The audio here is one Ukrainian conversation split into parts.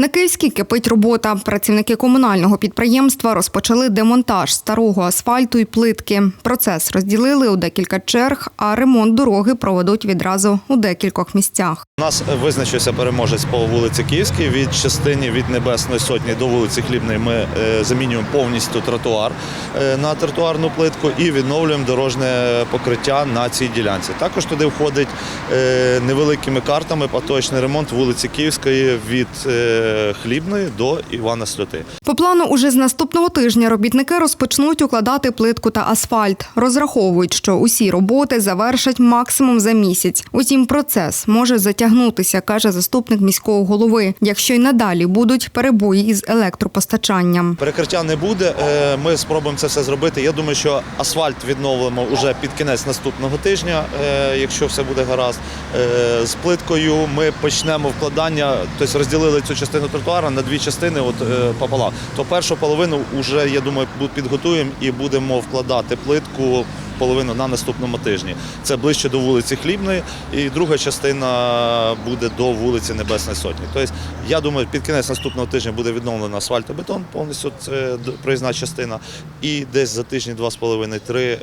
На Київській кипить робота. Працівники комунального підприємства розпочали демонтаж старого асфальту і плитки. Процес розділили у декілька черг, а ремонт дороги проведуть відразу у декількох місцях. У нас визначився переможець по вулиці Київській. Від частині від Небесної Сотні до вулиці Хлібної ми е, замінюємо повністю тротуар е, на тротуарну плитку і відновлюємо дорожнє покриття на цій ділянці. Також туди входить е, невеликими картами поточний ремонт вулиці Київської від Хлібної до Івана Сльоти. По плану, уже з наступного тижня робітники розпочнуть укладати плитку та асфальт. Розраховують, що усі роботи завершать максимум за місяць. Утім, процес може затягнутися, каже заступник міського голови, якщо й надалі будуть перебої із електропостачанням. Перекриття не буде. е, Ми спробуємо це все зробити. Я думаю, що асфальт відновимо вже під кінець наступного тижня, е, якщо все буде гаразд. Е, З плиткою ми почнемо вкладання, тобто розділили цю частину тротуара на дві частини, от е, пополам. То першу половину вже я думаю, підготуємо і будемо вкладати плитку. Половину на наступному тижні. Це ближче до вулиці Хлібної, і друга частина буде до вулиці Небесної Сотні. Тобто, я думаю, під кінець наступного тижня буде відновлено асфальтобетон, повністю це проїзна частина, і десь за тижні два з половиною три е,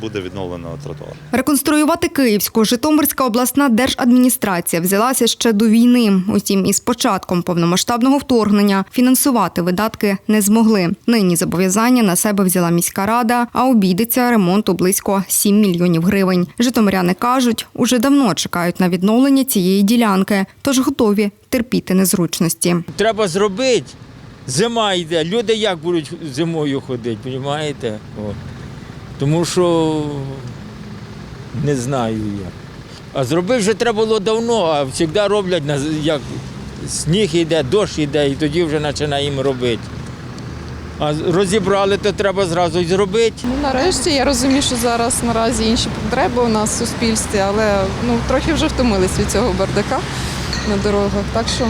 буде відновлено тротуар. Реконструювати Київську Житомирська обласна держадміністрація взялася ще до війни. Утім, із початком повномасштабного вторгнення фінансувати видатки не змогли. Нині зобов'язання на себе взяла міська рада, а обійдеться ремонту близько 7 мільйонів гривень. Житомиряни кажуть, уже давно чекають на відновлення цієї ділянки, тож готові терпіти незручності. Треба зробити. Зима йде. Люди як будуть зимою ходити, розумієте? Тому що не знаю як. А зробити вже треба було давно, а завжди роблять, як сніг йде, дощ йде, і тоді вже починаємо робити. А розібрали, то треба зразу й зробити. Ну, нарешті я розумію, що зараз наразі інші потреби у нас в суспільстві, але ну, трохи вже втомились від цього бардака на дорогах. Так що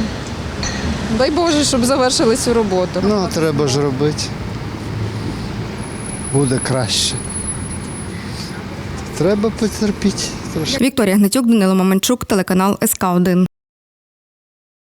дай Боже, щоб завершили цю роботу. Ну, треба ж робити. Буде краще. Треба потерпіти трошки. Вікторія Гнатюк, Данило Маменчук, телеканал СК 1